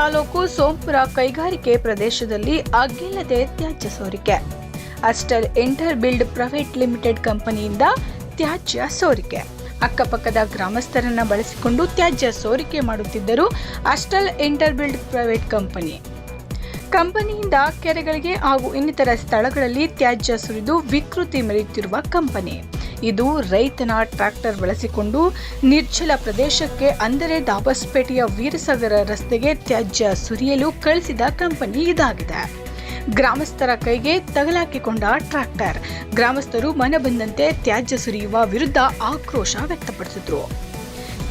ತಾಲೂಕು ಸೋಂಪುರ ಕೈಗಾರಿಕೆ ಪ್ರದೇಶದಲ್ಲಿ ಅಗ್ಗಿಲ್ಲದೆ ತ್ಯಾಜ್ಯ ಸೋರಿಕೆ. ಅಸ್ಟಲ್ ಇಂಟರ್ ಬಿಲ್ಡ್ ಪ್ರೈವೇಟ್ ಲಿಮಿಟೆಡ್ ಕಂಪನಿಯಿಂದ ತ್ಯಾಜ್ಯ ಸೋರಿಕೆ. ಅಕ್ಕಪಕ್ಕದ ಗ್ರಾಮಸ್ಥರನ್ನ ಬಳಸಿಕೊಂಡು ತ್ಯಾಜ್ಯ ಸೋರಿಕೆ ಮಾಡುತ್ತಿದ್ದರು ಅಸ್ಟಲ್ ಇಂಟರ್ ಬಿಲ್ಡ್ ಪ್ರೈವೇಟ್ ಕಂಪನಿ. ಕಂಪನಿಯಿಂದ ಕೆರೆಗಳಿಗೆ ಹಾಗೂ ಇನ್ನಿತರ ಸ್ಥಳಗಳಲ್ಲಿ ತ್ಯಾಜ್ಯ ಸುರಿದು ವಿಕೃತಿ ಮೆರೆಯುತ್ತಿರುವ ಕಂಪನಿ. ಇದು ರೈತನ ಟ್ರ್ಯಾಕ್ಟರ್ ಬಳಸಿಕೊಂಡು ನಿರ್ಜಲ ಪ್ರದೇಶಕ್ಕೆ ಅಂದರೆ ದಾಬಸ್ಪೇಟೆಯ ವೀರಸಾಗರ ರಸ್ತೆಗೆ ತ್ಯಾಜ್ಯ ಸುರಿಯಲು ಕಳಿಸಿದ ಕಂಪನಿ ಇದಾಗಿದೆ. ಗ್ರಾಮಸ್ಥರ ಕೈಗೆ ತಗಲಾಕಿಕೊಂಡ ಟ್ರ್ಯಾಕ್ಟರ್. ಗ್ರಾಮಸ್ಥರು ಮನ ಬಂದಂತೆ ತ್ಯಾಜ್ಯ ಸುರಿಯುವ ವಿರುದ್ಧ ಆಕ್ರೋಶ ವ್ಯಕ್ತಪಡಿಸಿದ್ರು.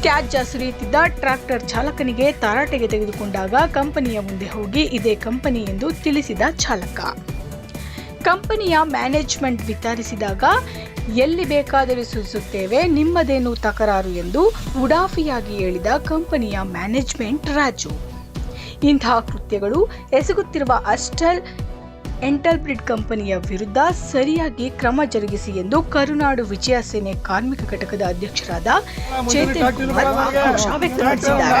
ತ್ಯಾಜ್ಯ ಸುರಿಯುತ್ತಿದ್ದ ಟ್ರ್ಯಾಕ್ಟರ್ ಚಾಲಕನಿಗೆ ತರಾಟೆಗೆ ತೆಗೆದುಕೊಂಡಾಗ ಕಂಪನಿಯ ಮುಂದೆ ಹೋಗಿ ಇದೇ ಕಂಪನಿ ಎಂದು ತಿಳಿಸಿದ ಚಾಲಕ. ಕಂಪನಿಯ ಮ್ಯಾನೇಜ್ಮೆಂಟ್ ವಿಚಾರಿಸಿದಾಗ ಎಲ್ಲಿ ಬೇಕಾದರೂ ಸೂಚಿಸುತ್ತೇವೆ ನಿಮ್ಮದೇನು ತಕರಾರು ಎಂದು ಉಡಾಫಿಯಾಗಿ ಹೇಳಿದ ಕಂಪನಿಯ ಮ್ಯಾನೇಜ್ಮೆಂಟ್ ರಾಜು. ಇಂತಹ ಕೃತ್ಯಗಳು ಎಸಗುತ್ತಿರುವ ಅಸ್ಟಲ್ ಎಂಟಲ್ಬ್ರಿಡ್ ಕಂಪನಿಯ ವಿರುದ್ಧ ಸರಿಯಾಗಿ ಕ್ರಮ ಜರುಗಿಸಿ ಎಂದು ಕರುನಾಡು ವಿಜಯ ಸೇನೆ ಕಾರ್ಮಿಕ ಘಟಕದ ಅಧ್ಯಕ್ಷರಾದ ಚೇತನ್ ಕುಮಾರ್ ಆಕ್ರೋಶ ವ್ಯಕ್ತಪಡಿಸಿದ್ದಾರೆ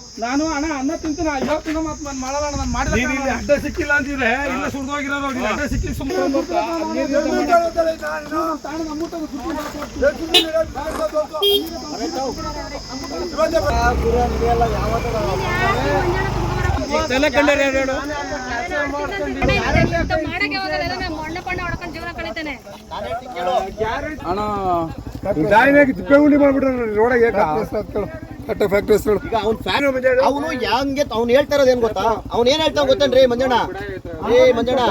ನಾನು ಅಣ್ಣ ಅನ್ನ ತಿಂತೀನಿ ತಿನ್ನ ಮತ್ತೆ ನಾನು ಮಾಡಲ್ಲ ನಾನು ಮಾಡಿದ ಅಡ್ಡ ಸಿಕ್ಕಿಲ್ಲ ಅಂತಿದ್ರೆ ಇಲ್ಲ ಸುರಿದೋಗಿರೋ ಅಡ್ಡ ಸಿಕ್ಕಿ ಸುಮ್ಮನೆ ತಲೆ ಕಂಡರೆ ಹೇಳು? ಅಣ್ಣ ತಿಪ್ಪೆ ಉಂಡಿ ಮಾಡ್ಬಿಟ್ರೆ ರೋಡಾಗ ಏಕ. ಕಟ್ಟ ಫ್ಯಾಕ್ಟ್ರಿ ಹೆಸರು ಈಗ ಅವ್ನು ಫ್ಯಾನ್ ಅವನು ಹೆಂಗೆ ಅವ್ನು ಹೇಳ್ತಾ ಇರೋದು ಏನ್ ಗೊತ್ತಾ? ಅವ್ನು ಏನ್ ಹೇಳ್ತಾವ ಗೊತ್ತೇನ್ರಿ ಮಂಜಣ್ಣ? ಏ ಮಂಜಣ್ಣ.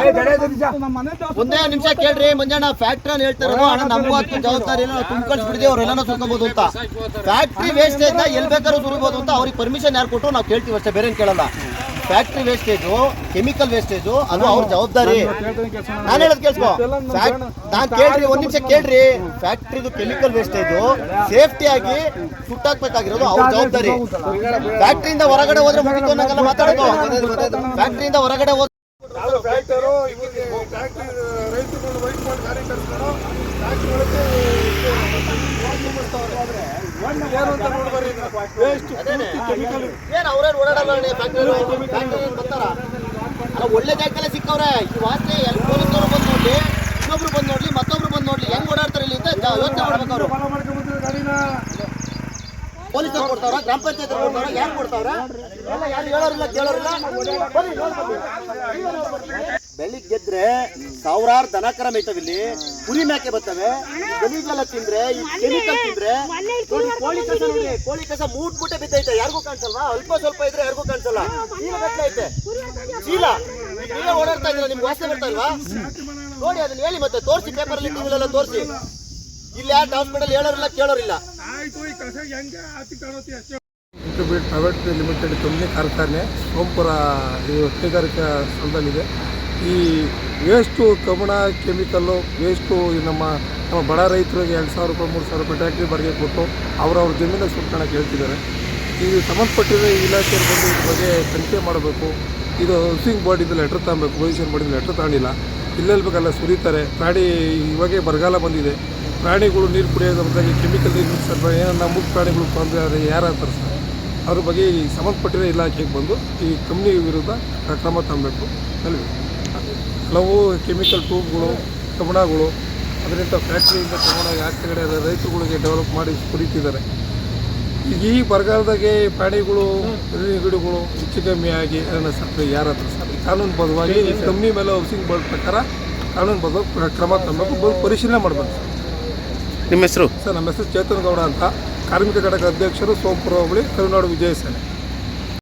ಒಂದೇ ನಿಮಿಷ. ಕೇಳ್ರಿ ಮಂಜಣ್ಣ ಫ್ಯಾಕ್ಟ್ರಿ ಅಂತ ಹೇಳ್ತಾ ಇರೋದು ಅಣ್ಣ ನಮಗೂ ಹತ್ತು ಜವಾಬ್ದಾರಿ ಇಲ್ಲ ತುಂಬ್ಕೊಳ್ಸ್ಬಿಡಿದೆ ಅವ್ರೆಲ್ಲ ಸುರ್ಕೊಬೋದು ಅಂತ. ಫ್ಯಾಕ್ಟ್ರಿ ವೇಸ್ಟ್ನ ಎಲ್ಲಿ ಬೇಕಾದ್ರೂ ಸುರಿಬೋದು ಅಂತ ಅವ್ರಿಗೆ ಪರ್ಮಿಷನ್ ಯಾರು ಕೊಟ್ಟರು ನಾವು ಕೇಳ್ತೀವಿ ಅಷ್ಟೇ ಬೇರೆ ಕೇಳಲ್ಲ. ಫ್ಯಾಕ್ಟ್ರಿ ವೇಸ್ಟೇಜು ಕೆಮಿಕಲ್ ವೇಸ್ಟೇಜು ಅದು ಅವ್ರ ಜವಾಬ್ದಾರಿ. ನಾನು ಹೇಳೋದು ಕೇಳಿಸ್ಕೋ. ನಾನು ಕೇಳ್ರಿ ಒಂದ್ ನಿಮಿಷ ಕೇಳ್ರಿ. ಫ್ಯಾಕ್ಟ್ರಿದು ಕೆಮಿಕಲ್ ವೇಸ್ಟೇಜು ಸೇಫ್ಟಿ ಆಗಿ ಸುಟ್ಟಾಕ್ಬೇಕಾಗಿರೋದು ಅವ್ರ ಜವಾಬ್ದಾರಿ. ಫ್ಯಾಕ್ಟ್ರಿಯಿಂದ ಹೊರಗಡೆ ಹೋದ್ರೆ ಮುಗಿತು ಅನ್ನಂಗೆಲ್ಲ ಮಾತಾಡೋದು. ಫ್ಯಾಕ್ಟ್ರಿಯಿಂದ ಹೊರಗಡೆ ಹೋದ್ರೆ ಫ್ಯಾಕ್ಟರು ಇವ್ರಿಗೆ ಫ್ಯಾಕ್ಟ್ರಿ ರೈತರುಗಳು ವೈಟ್ ಮಾಡಿ ಕಾರ್ಯಕರ್ತರು ಫ್ಯಾಕ್ಟ್ರಿ ಒಳಗೆ ತುಂಬಿಸ್ತಾವ್ರೆ. ಏನು ಅಂತ ನೋಡ್ಬರ್ರಿ ವೇಸ್ಟ್ ಕೆಮಿಕಲ್ ಏನ್ ಅವ್ರೇನ್ ಓಡಾಡಲ್ಲ ಫ್ಯಾಕ್ಟ್ರಿ ಫ್ಯಾಕ್ಟ್ರಿ ಬರ್ತಾರ? ಅಲ್ಲ ಒಳ್ಳೆ ಜಾಗದಲ್ಲೇ ಸಿಕ್ಕವ್ರೆ. ಈ ವಾಸನೆ ಎಲ್ಲಿ ಪೊಲೀಸರು ಬಂದು ನೋಡ್ಲಿ ಇನ್ನೊಬ್ರು ಬಂದು ನೋಡ್ಲಿ ಮತ್ತೊಬ್ರು ಬಂದು ನೋಡ್ಲಿ ಹೆಂಗ್ ಓಡಾಡ್ತಾರೆ ಇಲ್ಲಿ ಅಂತ ಯೋಚನೆ ಮಾಡ್ಬೇಕು ಅವರು. ಪೊಲೀಸರು ಕೊಡ್ತಾವ್ರ ಗ್ರಾಮ ಪಂಚಾಯತ್ ಕೊಡ್ತಾವ್ರ ಯಾರು ಕೊಡ್ತಾವ್ರ? ಎಲ್ಲ ಯಾರು ಹೇಳೋರಿಲ್ಲ ಕೇಳೋರಿಲ್ಲ. ಬೆಳಿಗ್ಗೆ ಗೆದ್ರೆ ಸಾವಿರಾರು ದನಕರ ಮೇಯ್ತವೆ ಇಲ್ಲಿ. ಕುರಿ ಮೇಕೆ ಬರ್ತವೆ. ಗಲೀಜೆಲ್ಲ ತಿಂದ್ರೆ ಈ ಕೆಮಿಕಲ್ ತಿಂದ್ರೆ. ನೋಡಿ ಕೋಳಿ ಕಸ ನೋಡಿ ಕೋಳಿ ಕಸ ಮೂಟ್ ಮೂಟೆ ಬಿದ್ದೈತೆ. ಯಾರಿಗೂ ಕಾಣಿಸಲ್ವಾ? ಅಲ್ಪ ಸ್ವಲ್ಪ ಇದ್ರೆ ಯಾರಿಗೂ ಕಾಣಿಸಲ್ಲ. ಚೀಲ ಗಟ್ಲೆ ಐತೆ. ಚೀಲ ಚೀಲ ನೀವೇ ಓಡಾಡ್ತಾ ಇದ್ರೆ ನಿಮ್ಗೆ ವಾಸನೆ ಬರ್ತಾ ಇಲ್ವಾ? ನೋಡಿ ಅದನ್ನ ಹೇಳಿ ಮತ್ತೆ ತೋರಿಸಿ ಪೇಪರಲ್ಲಿ ಎಲ್ಲ ತೋರಿಸಿ. ಇಲ್ಲಿ ಯಾರು ಹಾಸ್ಪಿಟಲ್ ಹೇಳೋರಿಲ್ಲ ಕೇಳೋರಿಲ್ಲ. ಆಯ್ತು ಈ ಕಸ ಹೆಂಗೆ ಹಾಕಿ ಕಾಣುತ್ತೆ ಅಷ್ಟೇ. ಇಂಟರ್ಬ್ರಿಡ್ ಪ್ರೈವೇಟ್ ಲಿಮಿಟೆಡ್ ಕಂಪ್ನಿ ಕಾರ್ಖಾನೆ ಸೋಂಪುರ ಇದು ಕೈಗಾರಿಕಾ ಸ್ಥಳದಲ್ಲಿದೆ. ಈ ವೇಸ್ಟು ಕಬ್ಬಣ ಕೆಮಿಕಲ್ಲು ವೇಸ್ಟು ನಮ್ಮ ನಮ್ಮ ಬಡ ರೈತರಿಗೆ ಎರಡು ಸಾವಿರ ರೂಪಾಯಿ, ಮೂರು ಸಾವಿರ ರೂಪಾಯಿ ಟ್ಯಾಕ್ಟ್ರಿ ಬಾಡಿಗೆ ಕೊಟ್ಟು ಅವರವ್ರ ಜಮೀನ ಸುಟ್ಕೊಳ್ಳೋಕೆ ಹೇಳ್ತಿದ್ದಾರೆ ಈ ಸಂಬಂಧಪಟ್ಟಿರೋ ಇಲಾಖೆಯಲ್ಲಿ ಬಂದು ಇದ್ರ ಬಗ್ಗೆ ತನಿಖೆ ಮಾಡಬೇಕು. ಇದು ಹೌಸಿಂಗ್ ಬೋರ್ಡಿಂದ ಲೆಟ್ರ್ ತಗೊಬೇಕು. ಪೊಸಿಷನ್ ಬೋರ್ಡಿಂದ ಲೆಟ್ರ್ ತಗೊಂಡಿಲ್ಲ. ಇಲ್ಲೆಲ್ಲಿ ಬೇಕಲ್ಲ ಸುರಿತಾರೆ. ಪ್ರಾಣಿ ಇವಾಗೆ ಬರಗಾಲ ಬಂದಿದೆ. ಪ್ರಾಣಿಗಳು ನೀರು ಕುಡಿಯೋದ್ರ ಬಗ್ಗೆ ಕೆಮಿಕಲ್ ನೀರು ಮಿಕ್ಸ್ ಆದ್ರೆ ಏನನ್ನ ಮುಖ ಪ್ರಾಣಿಗಳು ಬಂದರೆ ಯಾರು ಅಂತಾರೆ ಸರ್? ಅದ್ರ ಬಗ್ಗೆ ಈ ಸಂಬಂಧಪಟ್ಟಿರೋ ಇಲಾಖೆಗೆ ಬಂದು ಈ ಕಂಪ್ನಿ ವಿರುದ್ಧ ಕ್ರಮ ತಗೊಬೇಕು ಅಲ್ವಿ ಹಲವು ಕೆಮಿಕಲ್ ಟ್ಯೂಬ್ಗಳು ಕಬಣಗಳು ಅದರಿಂದ ಫ್ಯಾಕ್ಟ್ರಿಯಿಂದ ತಗೊಂಡೋಗಿ ಆ ಕಡೆ ರೈತರುಗಳಿಗೆ ಡೆವಲಪ್ ಮಾಡಿ ಕುಡಿತಿದ್ದಾರೆ. ಈಗ ಈ ಬರಗಾಲದಾಗೆ ಪ್ರಾಣಿಗಳು ಗಿಡಗಳು ಹೆಚ್ಚು ಕಮ್ಮಿ ಆಗಿ ಅದನ್ನು ಸತ್ತು ಯಾರ ಹತ್ರ ಸರ್ ಕಾನೂನು ಬದ್ಧವಾಗಿ ಕಮ್ಮಿ ಮೇಲೆ ಹೌಸಿಂಗ್ ಬೋರ್ಡ್ ಪ್ರಕಾರ ಕಾನೂನು ಬದ್ಧ ಕ್ರಮ ತಗೊಂಡು ಬಂದು ಪರಿಶೀಲನೆ ಮಾಡಬೇಕು. ಸರ್ ನಿಮ್ಮ ಹೆಸರು? ಸರ್ ನಮ್ಮ ಹೆಸರು ಚೇತನ್ ಗೌಡ ಅಂತ. ಕಾರ್ಮಿಕ ಘಟಕ ಅಧ್ಯಕ್ಷರು ಸೋಮಪುರ ಹೋಬಳಿ ಕರುನಾಡು ವಿಜಯ ಸೇನೆ